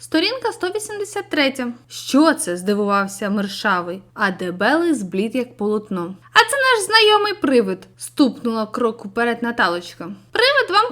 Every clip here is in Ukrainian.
Сторінка 183. Що це? здивувався мершавий, а дебелий зблід як полотно. А це наш знайомий привид, ступнула крок уперед Наталочка.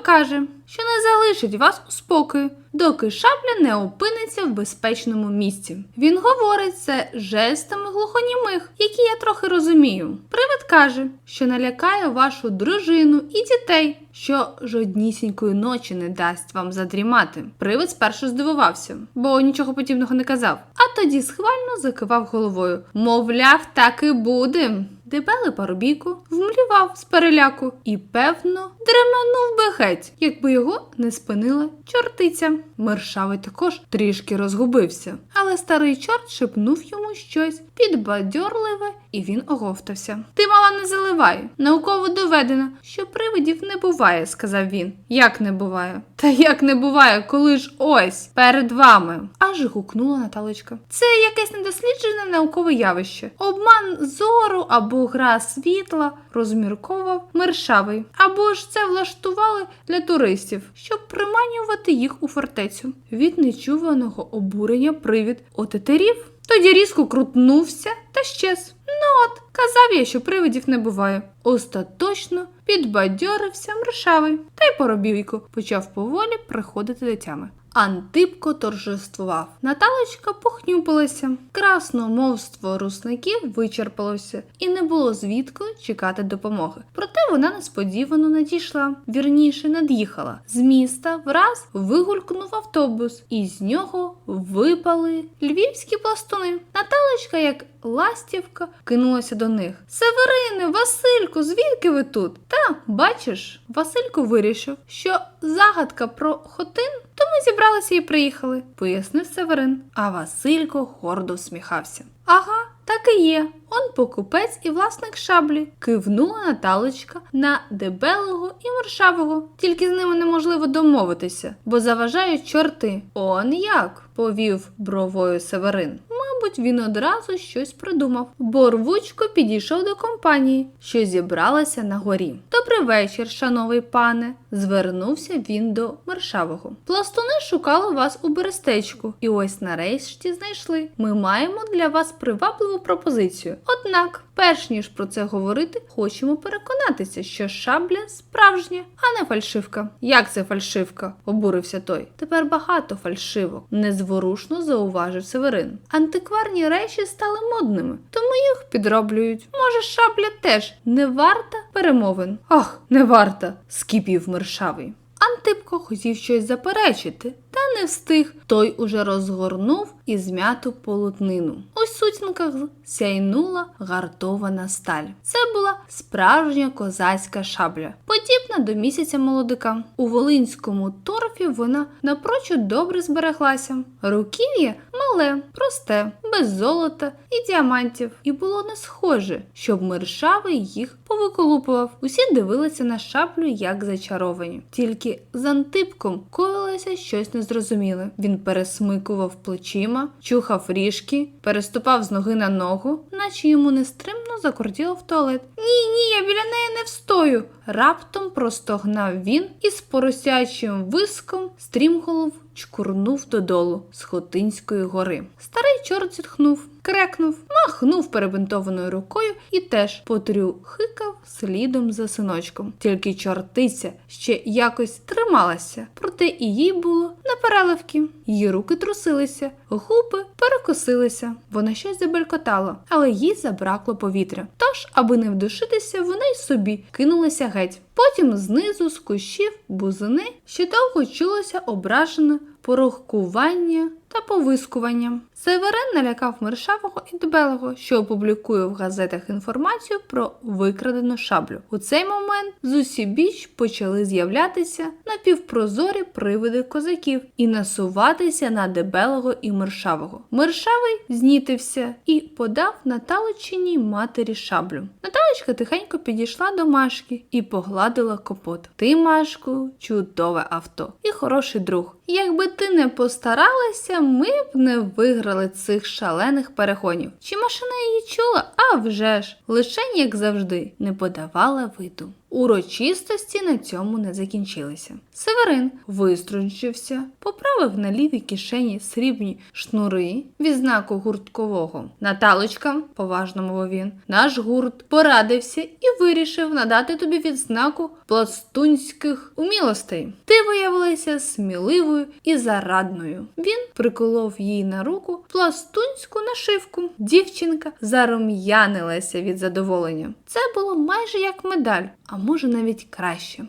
Каже, що не залишить вас у спокої, доки шабля не опиниться в безпечному місці. Він говорить це жестами глухонімих, які я трохи розумію. Привид каже, що налякає вашу дружину і дітей, що жоднісінької ночі не дасть вам задрімати. Привид спершу здивувався, бо нічого подібного не казав, а тоді схвально закивав головою. Мовляв, так і буде. Дебелий парубійку вмлівав з переляку і, певно, дременув би геть, якби його не спинила чортиця. Мершавий також трішки розгубився, але старий чорт шепнув йому щось підбадьорливе, і він оговтався. Ти мала не заливай. Науково доведено, що привидів не буває, сказав він. Як не буває? Та як не буває, коли ж ось перед вами. Аж гукнула Наталочка. Це якесь недосліджене наукове явище. Обман зору або гра світла, розмірковував мершавий. Або ж це влаштували для туристів, щоб приманювати їх у фортецю. Від нечуваного обурення привід отетерів. Тоді різко крутнувся та щез. Ну от, казав я, що привидів не буває. Остаточно підбадьорився мршавий, та й поробійко почав поволі приходити до тями. Антипко торжествував. Наталочка похнюпилася. Красномовство русників вичерпалося, і не було звідки чекати допомоги. Проте вона несподівано надійшла, вірніше над'їхала. З міста враз вигулькнув автобус, і з нього випали львівські пластуни. Наталочка, як ластівка, кинулася до них. Северине, Васильку, звідки ви тут? Та, бачиш, Василько вирішив, що загадка про хотин, то ми зібралися і приїхали, пояснив Северин. А Василько гордо всміхався. Ага, так і є. Он покупець і власник шаблі. Кивнула Наталочка на дебелого і маршавого. Тільки з ними неможливо домовитися, бо заважають чорти. Он як? повів бровою Северин. Мабуть, він одразу щось придумав, бо рвучко підійшов до компанії, що зібралася на горі. Добрий вечір, шановний пане, звернувся він до Мершавого. Пластуни шукали вас у берестечку, і ось нарешті знайшли. Ми маємо для вас привабливу пропозицію. Однак, перш ніж про це говорити, хочемо переконатися, що шабля справжня, а не фальшивка. Як це фальшивка? обурився той. Тепер багато фальшивок, незворушно зауважив Северин. Антикварні речі стали модними, тому їх підроблюють. Може, шабля теж не варта перемовин. Ах, не варта, скипів мершавий. Антипко хотів щось заперечити, не встиг. Той уже розгорнув і зм'яту полотнину. У сутінках сяйнула гартована сталь. Це була справжня козацька шабля, подібна до місяця молодика. У волинському торфі вона напрочуд добре збереглася. Руків'я мале, просте, без золота і діамантів, і було не схоже, щоб мершавий їх повиколупував. Усі дивилися на шаблю як зачаровані. Тільки з Антипком коїлося щось незрозуміле. Він пересмикував плечима, чухав ріжки, переступав з ноги на ногу, наче йому нестримно закортіло в туалет. Ні, ні, я біля неї не встою. Раптом простогнав він і з поросячим виском стрімголов чкурнув додолу з Хотинської гори. Старий чорт зітхнув, крекнув, махнув перебинтованою рукою і теж потрюхикав слідом за синочком. Тільки чортиця ще якось трималася, проте і їй було на переливки. Її руки трусилися, губи перекосилися. Вона щось забелькотала, але їй забракло повітря. Тож, аби не вдушитися, вона й собі кинулася геть. Потім знизу з кущів бузини ще довго чулося ображене порохкування та повискування. Северин налякав Мершавого і Дбелого, що опублікує в газетах інформацію про викрадену шаблю. У цей момент з усібіч почали з'являтися напівпрозорі привиди козаків і насуватися на Дебелого і Мершавого. Мершавий знітився і подав Наталочиній матері шаблю. Наталочка тихенько підійшла до Машки і погладила капот. Ти, Машку, чудове авто і хороший друг. Якби ти не постаралася, ми б не виграли цих шалених перегонів. Чи машина її чула? А вже ж, лишень, як завжди, не подавала виду. Урочистості на цьому не закінчилися. Северин виструнчився, поправив на лівій кишені срібні шнури відзнаку гурткового. Наталочка, поважно мовив він, наш гурт порадився і вирішив надати тобі відзнаку пластунських умілостей. Ти виявилася сміливою і зарадною. Він приколов їй на руку пластунську нашивку. Дівчинка зарум'янилася від задоволення. Це було майже як медаль, а може навіть краще.